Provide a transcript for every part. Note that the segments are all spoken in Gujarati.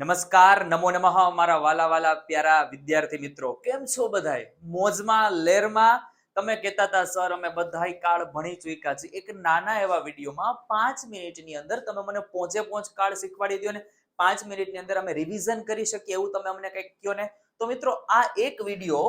નમસ્કાર, નમો નમઃ મારા વાલા વાલા પ્યારા વિદ્યાર્થી મિત્રો. કેમ છો બધાય? મોજમાં, લેરમાં તમે કહેતા હતા, સર, અમે બધાય કાળ ભણી ચૂક્યા છે એક નાના એવા વિડીયોમાં પાંચ મિનિટની અંદર તમે મને પોંચે પોંચ કાળ શીખવાડી દો ને પાંચ મિનિટની અંદર અમે રિવિઝન કરી શકીએ એવું તમે અમને કંઈક કહો ને? તો મિત્રો, આ એક વીડિયો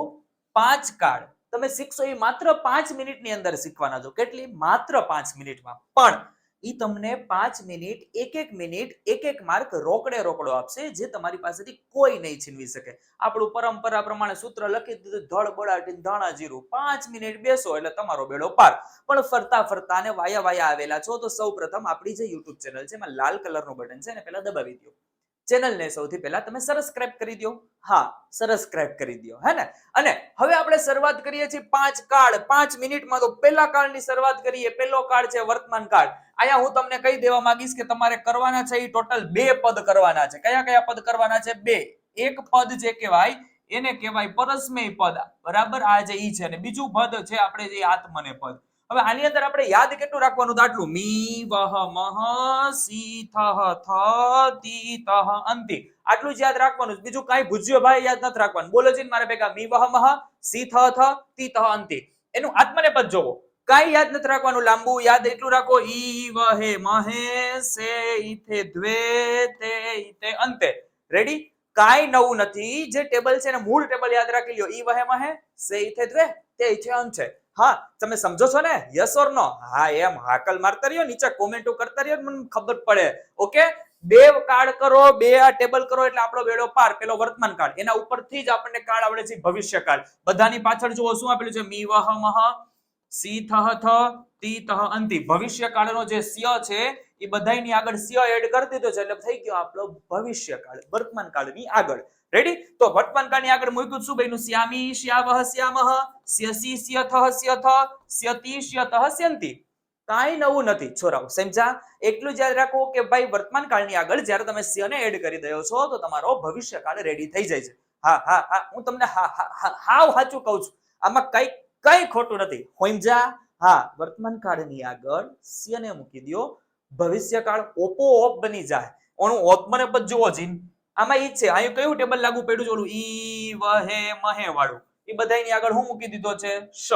પાંચ કાળ. તમે શીખશો એ માત્ર પાંચ મિનિટની અંદર શીખવાના છો. કેટલી? માત્ર પાંચ મિનિટમાં. પણ ઈ તમને પાંચ મિનિટ એક એક મિનિટ એક એક માર્ક રોકડે રોકડો આપશે, જે તમારી પાસેથી કોઈ નહીં છીનવી શકે. આપણું પરંપરા પ્રમાણે સૂત્ર લખી દીધું, ધડ બળાટીને ધાણા જીરું. પાંચ મિનિટ બેસો એટલે તમારો બેડો પાર. પણ ફરતા ફરતા અને વાયા વાયા આવેલા છો, તો સૌ પ્રથમ આપણી જે યુટ્યુબ ચેનલ છે, એમાં લાલ કલરનું બટન છે, એને પહેલા દબાવી દો ચેનલને સૌથી પહેલા તમે સબસ્ક્રાઇબ કરી દો હા સબસ્ક્રાઇબ કરી દો હે ને? અને હવે આપણે શરૂઆત કરીએ છીએ પાંચ કાળ. પાંચ મિનિટમાં તો પહેલા કાળની શરૂઆત કરીએ. પહેલો કાળ છે વર્તમાન કાળ. અહીંયા હું તમને કહી દેવા માંગીશ કે તમારે કરવાના છે એ ટોટલ બે પદ કરવાના છે. કયા કયા પદ કરવાના છે? બે. એક પદ જે કહેવાય, એને કહેવાય પરસ્મય પદ. બરાબર? આ જે ઈ છે અને બીજું પદ છે આપણે જે આત્મને પદ. હવે આની અંદર આપણે યાદ કેટલું રાખવાનું દાટલું મી વહ મહ સી થહ થ તી તહ અંતિ. આટલું જ યાદ રાખવાનું બીજું કાંઈ ભૂજ્યો ભાઈ યાદ નથી રાખવાનું. બોલો છે મારે ભેગા. મી વહ મહ સી થ થ તી તહ અંતિ. એનું આત્મને પદ જોવો. કાંઈ યાદ નથી રાખવાનું. લાંબુ યાદ એટલું રાખો. ઈ વહે મહે સે ઈથે દ્વે તે ઇતે અંતે. રેડી કાંઈ નવું નથી. જે ટેબલ છે ને મૂળ ટેબલ યાદ રાખી લ્યો. ઈ વહે મહે સે ઇથે દ્વે તે ઈથે અંતે. હા, તમે સમજો છો ને? યસ ઓર નો હા, એમ. હાકલ મારતા રહ્યો, નીચે કોમેન્ટો કરતા રહ્યો, મને ખબર પડે. ઓકે બે કાર્ડ કરો, બે આ ટેબલ કરો, એટલે આપણો વેળો પાર. પેલો વર્તમાન કાર્ડ એના ઉપરથી જ આપણને કાર્ડ આવડે છે ભવિષ્ય કાર્ડ બધાની પાછળ જુઓ, શું આપેલું છે? મી વહ મહ, સી થહ થ, તી તહ અંતિ. ભવિષ્ય કાળનો જે સ્ય છે એ બધાયની આગળ સ્ય એડ કરી દીધો છે એટલે થઈ ગયો આપણો ભવિષ્યકાળ વર્તમાન કાળની આગળ. રેડી તો વર્તમાન કાળની આગળ મૂક્યું શું ભાઈનું શ્યામી શ્યાવહ શ્યામહ સ્યસી સ્યથહ સ્યથ સ્યતિ સ્યતઃ સ્યંતિ કાંઈ નવું નથી. છોરાઓ સમજા એટલું યાદ રાખો કે ભાઈ વર્તમાન કાળની આગળ જ્યારે તમે સ્યને એડ કરી દો છો, તો તમારો ભવિષ્ય કાળ રેડી થઈ જાય છે. હા હા હા, હું તમને હા હા હાવ સાચું કહું છું. આમાં કઈ કઈ ખોટું નથી. હોઈમજા હા વર્તમાન કાળની આગળ સ્યને મૂકી દો ભવિષ્ય કાળ ઓપોઓપ બની જાય. ઓનું મને પદ જુઓ જીન. આમાં ઈ છે અહીં કયું ટેબલ લાગુ પડ્યું છે ઈ, વહે, મહે વાળું. એ બધાયની આગળ હું મૂકી દીધો છે? શ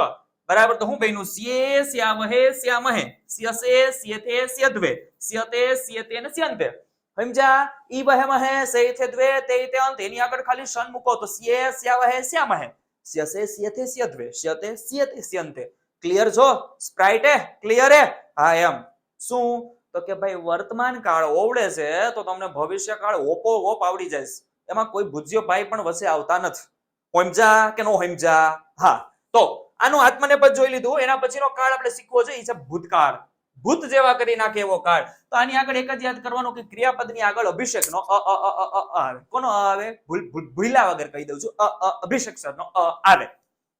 બરાબર, તો હું બન્યું સ્યે સ્યામહે સ્યામહે સ્યસે સ્યથે સ્યદ્વે સ્યતે સ્યતે ને સ્યંતે સમજ્યા? ઈ, વહે, મહે સેથે દ્વે, તે તે, અંત. એની આગળ ખાલી શન મૂકો તો સ્યે સ્યાવહે સ્યામહે સ્યસે સ્યથે સ્યદ્વે સ્યતે સ્યતે સ્યંતે ક્લિયર છો? સ્પ્રાઇટ હે ક્લિયર હે હા, એમ. શું? તો કે ભાઈ વર્તમાન કાળ ઓવડે છે, તો તમને ભવિષ્ય કાળ ઓપો ઓપ આવડી જાય એમાં કોઈ ભૂજ્યો ભાઈ પણ વસે આવતા નથી. હોમજા કે નો હોમજા? હા. તો આનું આત્મનેપદ જોઈ લીધું. એના પછીનો કાળ આપણે શીખવો છે એ છે ભૂતકાળ. ભૂત જેવા કરી નાખે એવો કાળ. તો આની આગળ એક જ યાદ કરવાનું કે ક્રિયાપદની આગળ અભિષેક નો અ આવે. કોનો અ આવે? ભૂલ, ભૂલ- ભૂલ્યા વગર કહી દઉં છું. અ અભિષેક સરનો અ આવે.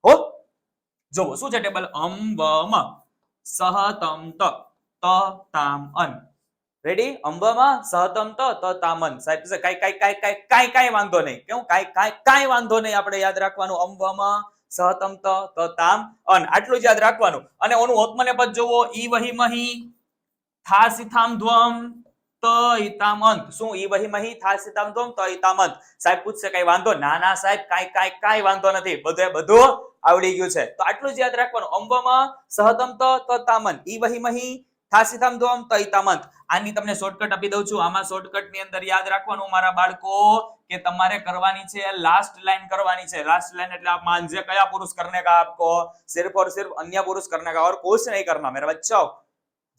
હો? જોવો શું છે ટેબલ? અમ વમ સહતમ ત તામ, અન. રેડી અંબમાં સહતમ ત તામન સાહેબ કાઈ કાઈ કાઈ કાઈ કાઈ કાઈ વાંધો નહીં. કેવું કાઈ કાઈ કાઈ વાંધો નહીં આપણે યાદ રાખવાનું. અંબમાં સહતમ ત તામ, અન. આટલું જ યાદ રાખવાનું. અને ઓનું ઓત્મને પદ જોવો. ઈ વહી મહી થા સિથામ ધ્વમ, ત અંત. શું? ઈ વહી મહી ધ્વમ, ત સાહેબ, પૂછશે કઈ વાંધો? ના સાહેબ, કાઈ કાઈ કાઈ વાંધો નથી. બધે, બધું આવડી ગયું છે. તો આટલું જ યાદ રાખવાનું. અંબમાં સહતમ ત ત તામન ઈ વહી મહી થાસીથામ ધોમ તૈતામંત. આની તમને શોર્ટકટ આપી દઉં છું. આમાં શોર્ટકટની અંદર યાદ રાખવાનું મારા બાળકો, કે તમારે કરવાની છે લાસ્ટ લાઈન કરવાની છે. લાસ્ટ લાઈન એટલે આપ માનજે કયા પુરુષ કરને કા આપકો? सिर्फ और सिर्फ अन्य पुरुष करने का और कुछ नहीं करना मेरे बच्चों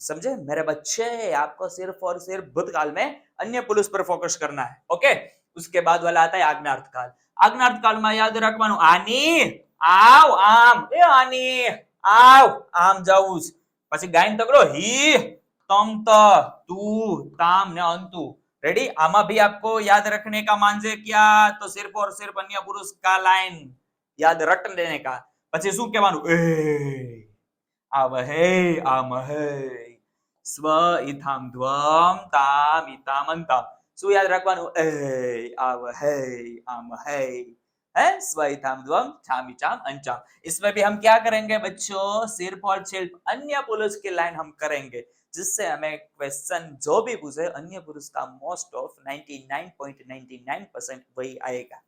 समझे मेरे बच्चे आपको सिर्फ और सिर्फ भूतकाल में अन्य पुरुष पर फोकस करना है ओके उसके बाद वाला आता है आज्ञार्थ काल आज्ञार्थ काल में याद रखવાનું આની, આવ આમ. એ આની, આવ આમ જવું પછી ગાયન તકડો ही तम त तू ताम ने अंतु रेडी आमा भी आपको याद रखने का मांझे क्या तो सिर्फ और सिर्फ अन्य पुरुष का लाइन याद रट लेने का પછી શું કહેવાનું એ આવ હે આમ હે સ્વ ઇથામ ધ્વમ તામ ઇતામ અંતામ શું યાદ રાખવાનું એ આવ હે આમ હે है? स्वैथाम द्वम छामिचाम अंचाम। इसमें भी हम क्या करेंगे बच्चों? सिर्फ़ और शिल्प अन्य पुरुष की लाइन हम करेंगे, जिससे हमें क्वेश्चन जो भी पूछे, अन्य पुरुष का मोस्ट ऑफ़ 99.99 परसेंट वही आएगा।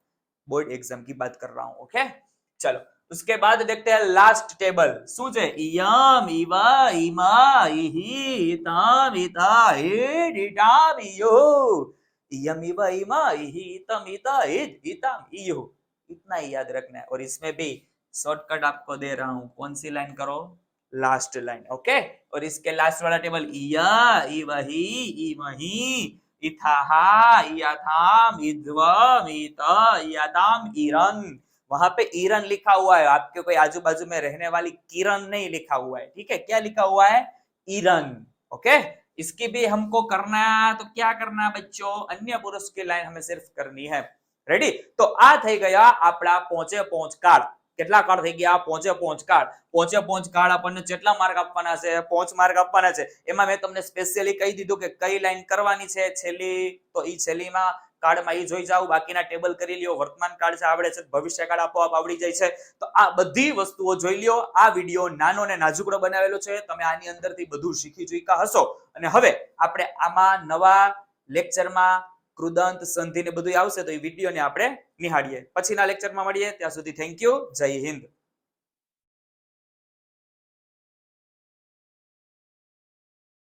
बोर्ड एग्ज़ाम की बात कर रहा हूँ ओके चलो, उसके बाद देखते हैं लास्ट टेबल सूझे इम इवा, इमा ઈમા ઈહી તમ ઈતા ઈ ડીટા બીયો ઈયમ ઈવા ઈમા ઈહી તમ ઈતા ઈ ડીટા इतना ही याद रखना है। और इसमें भी शॉर्टकट आपको दे रहा हूँ। कौन सी लाइन करो? लास्ट लाइन ओके और इसके लास्ट वाला टेबल इया, इवही इवही इथाहा, इयाथाम, इध्वम, इत, इयाताम ईरन वहाँ पे ईरन लिखा हुआ है। आपके कोई आजू बाजू में रहने वाली किरण नहीं लिखा हुआ है, ठीक है? क्या लिखा हुआ है? ईरन ओके इसकी भी हमको करना है तो क्या करना है बच्चों? अन्य पुरुष की लाइन हमें सिर्फ़ करनी है। રેડી તો આ થઈ ગયા આપણા પોંચે પોંચ કાર્ડ કેટલા કાર્ડ થઈ ગયા? પોંચે પોંચ કાર્ડ પોંચે પોંચ કાર્ડ આપણને કેટલા માર્ક આપવાના છે, પોંચ માર્ક આપવાના છે, એમાં મેં તમને સ્પેશિયલી કહી દીધું કે કઈ લાઈન કરવાની છે છેલ્લી? તો ઈ છેલ્લીમાં કાર્ડમાં એ જોઈ જાવ બાકીના ટેબલ કરી લ્યો. વર્તમાન કાર્ડ છે આવડે છે, ભવિષ્ય કાર્ડ આપોઆપ આવડી જાય છે. તો આ બધી વસ્તુઓ જોઈ લ્યો. આ વીડિયો નાનો અને નાજુકડો બનાવેલો છે. તમે આની અંદરથી બધું શીખી ચૂક્યા હશો. અને હવે આપણે આમાં નવા લેક્ચરમાં કૃદંત સંધિ ને બધું આવશે તો એ વિડીયોને આપણે નિહાળીએ. પછીના લેક્ચરમાં મળીએ. ત્યાં સુધી થેન્ક યુ જય હિન્દ.